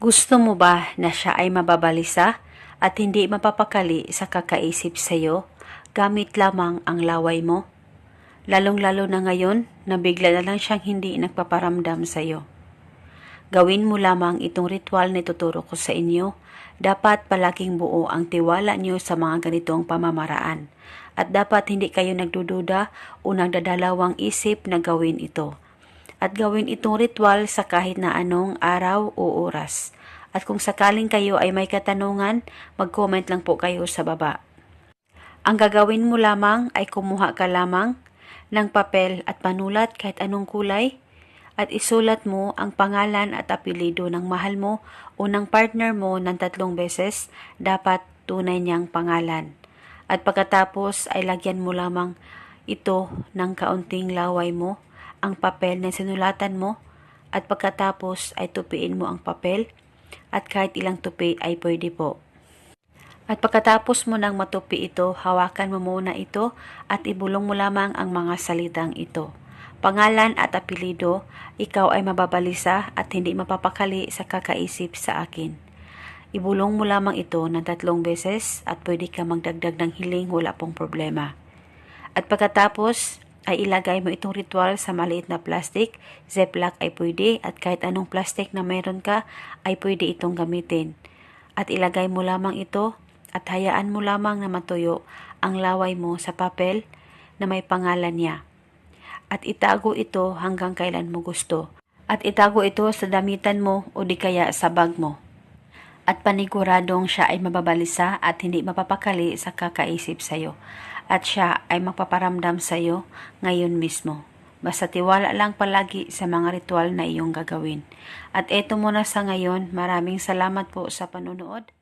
Gusto mo ba na siya ay mababalisa at hindi mapapakali sa kakaisip sa iyo gamit lamang ang laway mo? Lalong-lalo na ngayon na bigla na lang siyang hindi nagpaparamdam sa iyo. Gawin mo lamang itong ritual na ituturo ko sa inyo. Dapat palaging buo ang tiwala niyo sa mga ganitong pamamaraan. At dapat hindi kayo nagdududa o nagdadalawang isip na gawin ito. At gawin itong ritual sa kahit na anong araw o oras. At kung sakaling kayo ay may katanungan, mag-comment lang po kayo sa baba. Ang gagawin mo lamang ay kumuha ka lamang ng papel at panulat kahit anong kulay at isulat mo ang pangalan at apelido ng mahal mo o ng partner mo ng tatlong beses, dapat tunay niyang pangalan. At pagkatapos ay lagyan mo lamang ito ng kaunting laway mo, ang papel na sinulatan mo, at pagkatapos ay tupiin mo ang papel, at kahit ilang tupi ay pwede po. At pagkatapos mo nang matupi ito, hawakan mo muna ito at ibulong mo lamang ang mga salitang ito. Pangalan at apelido, ikaw ay mababalisa at hindi mapapakali sa kakaisip sa akin. Ibulong mo lamang ito ng tatlong beses at pwede ka magdagdag ng hiling wala pong problema. At pagkatapos ay ilagay mo itong ritual sa maliit na plastic, ziplock ay pwede at kahit anong plastic na mayroon ka ay pwede itong gamitin. At ilagay mo lamang ito at hayaan mo lamang na matuyo ang laway mo sa papel na may pangalan niya. At itago ito hanggang kailan mo gusto. At itago ito sa damitan mo o di kaya sa bag mo. At paniguradong siya ay mababalisa at hindi mapapakali sa kakaisip sa iyo. At siya ay magpaparamdam sa iyo ngayon mismo. Basta tiwala lang palagi sa mga ritual na iyong gagawin. At eto muna sa ngayon, maraming salamat po sa bless.